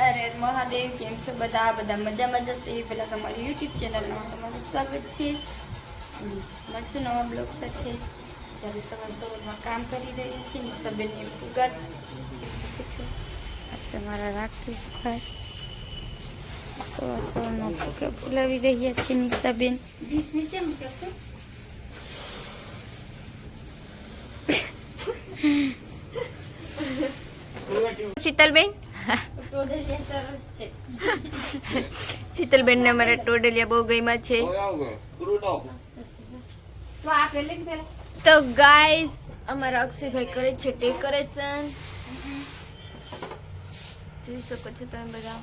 અરે મહાદેવ કેમ છો બધા? બધા મજામાં જશે પહેલાં તમારી યુટ્યુબ ચેનલમાં તમારું સ્વાગત છે. અને મળશું નવા બ્લોગ સાથે. ત્યારે સવાર સવારમાં કામ કરી રહ્યા છીએ ને સબેનને ઉગાત. પૂછું અચ્છા મારા રાખતી સુખાય સવાર સવારમાં ફૂકા ફૂલાવી રહ્યા છે નિશાબેન ડીશ નીચે મૂકશો? શીતલબેન ટોડલિયા સરસ છે શીતલબેન? ને અમારા ટોડલિયા બહુ ગઈમાં છે. તો ગાઈસ અમારા અક્ષયભાઈ કરે છે ડેકોરેશન. જોઈ શકો છો તમે બધા.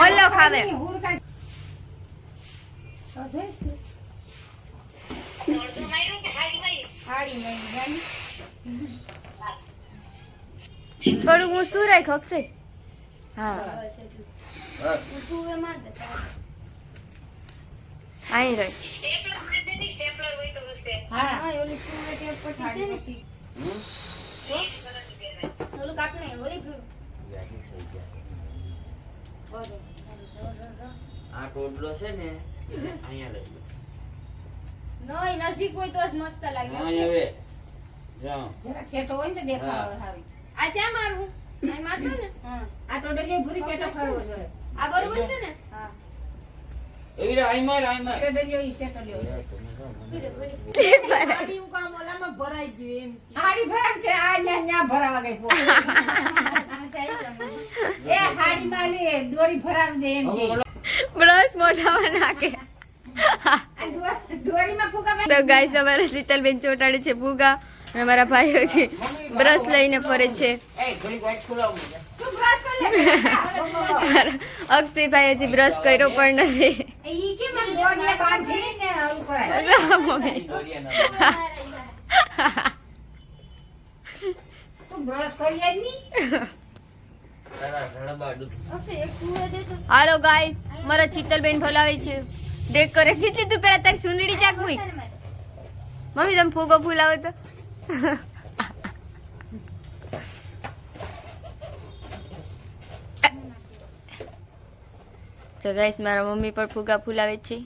મલ્લો ખાવે થોડું હું શું રાખ અક્ષય? હા. અહીં રાખ. આ ટોડલો છે ને અહીંયા લઈ લો. નઈ નજીક હોય તો જ મસ્ત લાગે. અહીંયા હવે જાઓ. જરાક સેટો હોય ને તો દેખાવ હા. આ ત્યાં મારું. આ મારતો ને? હા. આ ટોડલીએ ભૂરી સેટો કરવો જોઈએ આ બરોબર છે ને? હા. એવી આઈ માર આઈ માર. ટોડલીઓ ઈ સેટો લ્યો. આડી હું કામ ઓલામાં ભરાઈ ગયું એમ. હાડી ભરાવ કે આ ન્યા ન્યા ભરાવા ગઈ પો એ હાડી માં લે દોરી ભરાવ દે એમ કે. બ્રશ મોઢામાં નાખે. તો ગાઈસ અમારા શીતલબેન ચોટાડે છે ભૂગા અને અમારા ભાઈઓ છે. બ્રશ લઈને ફરે છે. અક્ષયભાઈ હજી બ્રશ કર્યો પણ નથી. હાલો ગાઈસ મારા શીતલબેન ફોલાવે છે. ડેકોરેશન જીતી તું પેલા તારી સુંદડી ચાક મૂક મમ્મી તમે ફૂગો ફૂલાવો તો. તો ગાઈસ મારા મમ્મી પણ ફુગા ફૂલાવે છે.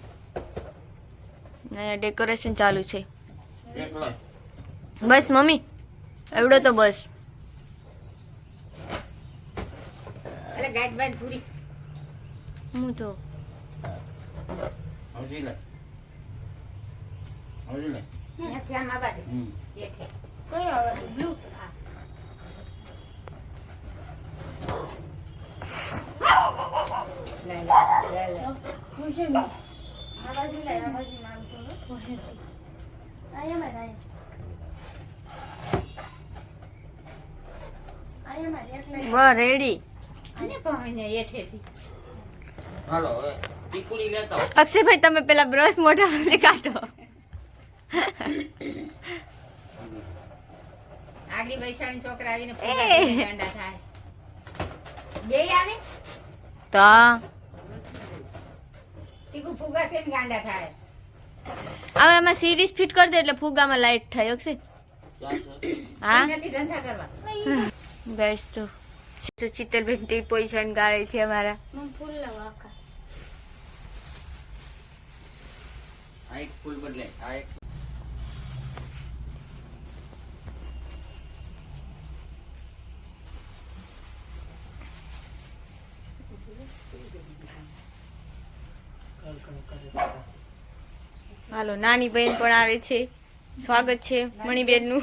અહીંયા ડેકોરેશન ચાલુ છે. બસ મમ્મી એવડો તો બસ. હું તો હજી લે. હજી લે. ત્યાંથી આમ આવા દે. હમ. એઠે. કયો બ્લુ. લે લે લે લે. ખુશી આ બાજુ લે આ બાજુ મારું થોડું અહીંયા મારે અહીંયા મારે એકલા વાહ રેડી. અને પહોંચે એઠેથી હાલો હવે. ટીકુડી લેતા આવો. અક્ષયભાઈ તમે પેલા બ્રશ મોઢા માંથી કાઢો આગલી વૈશાળી છોકરા આવીને એ. ફૂગા ફૂગીને ગાંડા થાય બે આવે તો તીકું ફૂગા છે ને ગાંડા થાય હવે એમાં સિરીઝ ફિટ કરી દે એટલે ફુગામાં લાઈટ થાય અક્ષય ક્યાં છે હા? નથી ધંધા કરવા. બેસ તો. તો શીતલબેન ટી પોઈશન ગાળે છે અમારા. એક ફૂલ બદલે આ એક હાલો નાની બહેન પણ આવે છે. સ્વાગત છે મણીબેનનું.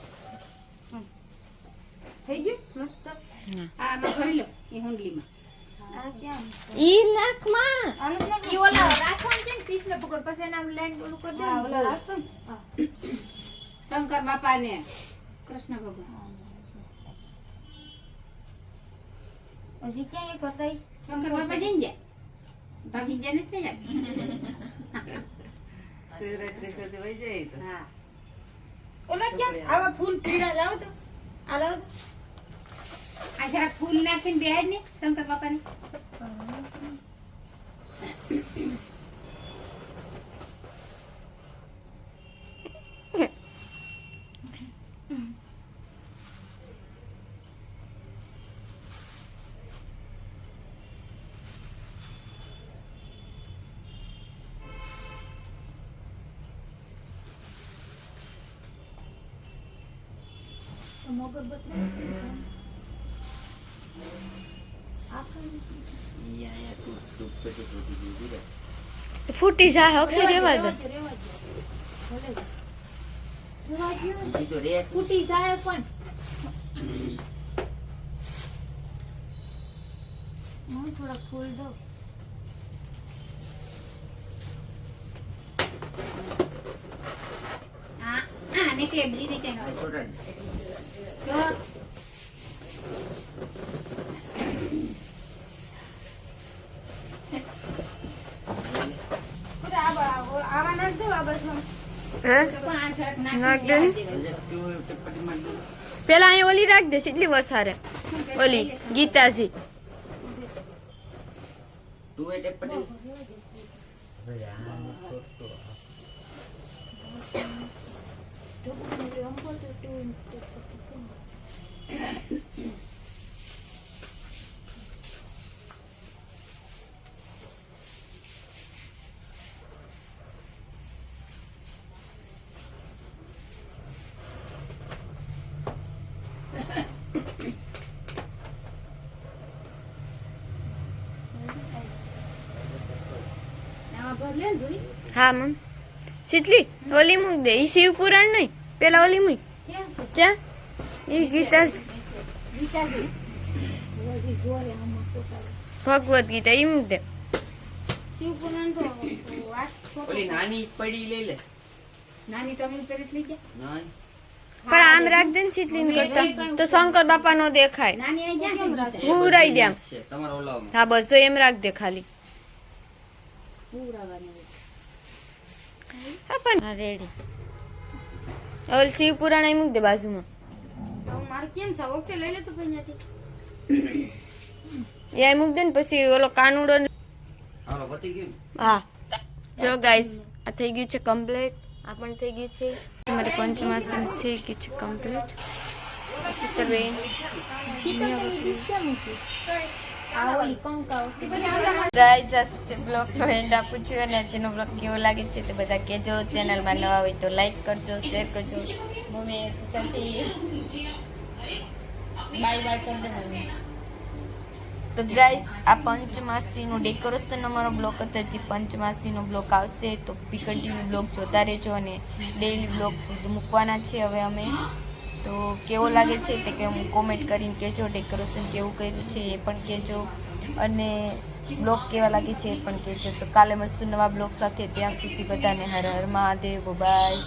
હા આમાં ભરી લો એ હુંડલીમાં. ઈ નાકમાં. આનું ઈ ઓલા રાખવાનું છે ને કૃષ્ણ ભગવાન પછી એના લાઈન ઓલું કરી હા, ઓલા રાખતો શંકર બાપા ને કૃષ્ણ ભગવાન. હજી ક્યાં એક હતા શંકર બાપા જઈને જાય. ભાગી જાય ને થઈ જાય શિવરાત્રી સુધી વહી જાય તો. હા. ઓલા ક્યાં? આવા ફૂલ પીળા લાવ તો. આ લાવ તો. આ જરાક ફૂલ નાખીને ને શંકર બાપાને આયા ફૂટી જાય અક્ષય રેવા દે ઈ તો રે ફૂટી જાય પણ હું થોડા ફૂલ દઉં હા હા નીકળે બલી નીકળે આ છોટા ને. તો અરે આ બા- આવા નાખ દો આ બાજુમાં. હે તો આ જરાક નાખ નાખી દે. બેહાડી દેવાનું. એટલે તું ચપટીમાં દે. પેલા અહીં ઓલી રાખ દે એટલી વસારે ઓલી ગીતાજી. તું એ ટપટી હવે આને છોડતો. આમાં ભર લે ને ધોઈ. હા મમ શીતલી ઓલી મૂક દે. ઈ શિવ પુરાણ નહીં પેલા ઓલી મૂક. ક્યાં? ઈ ગીતા. ભગવત ગીતા ઈ મૂક દે. શિવપુરાણ તો ઓલી નાની પડી લઈ લે. નાની તો અમે ઉપર લઈ ગયા. પણ આમ રાખ દે ને શીતલી ને કરતા. તો શંકર બાપા નો દેખાય. હું રહી ક્યાં છે ગીતા? એ હુંવરાઈ દે આમ. બધી છે તમારા ઓલામાં. હા બસ તો એમ રાખ દે ખાલી હુંવરાવાની હોય. હા પણ હા રેડી ઓલ શિવ પુરાણ એ મૂક દે બાજુમાં? તો મારે કેમ છે લઈ લે તો ત્યાંથી. એ મૂક દે ને પછી ઓલો કાનુડો હા. જો ગાઈસ આ થઈ ગયું છે કમ્પ્લીટ આ પણ થઈ ગયું છે. તમારે પંચમાસન થઈ ગયું છે કમ્પ્લીટ શીતલબેન. ગાઈસ, આ બ્લોગ ફ્રેન્ડ આપું છું અને આજનો બ્લોગ કેવો લાગે છે તે બધા કહેજો. ચેનલમાં નવા હોય તો લાઈક કરજો શેર કરજો. તો ગાઈઝ આ પંચમાસીનું ડેકોરેશન અમારો બ્લોક હતો. હજી પંચમાસીનો બ્લોક આવશે તો બી કન્ટિન્યુ બ્લોગ જોતા રહેજો અને ડેઈલી બ્લોગ મૂકવાના છે હવે અમે. તો કેવો લાગે છે તે કે હું કોમેન્ટ કરીને કહેજો ડેકોરેશન કેવું કર્યું છે એ પણ કહેજો. અને બ્લોગ કેવા લાગે છે એ પણ કહેજો. તો કાલે મળશું નવા બ્લોગ સાથે. ત્યાં સુધી બધાને હર હર મહાદેવ. બાય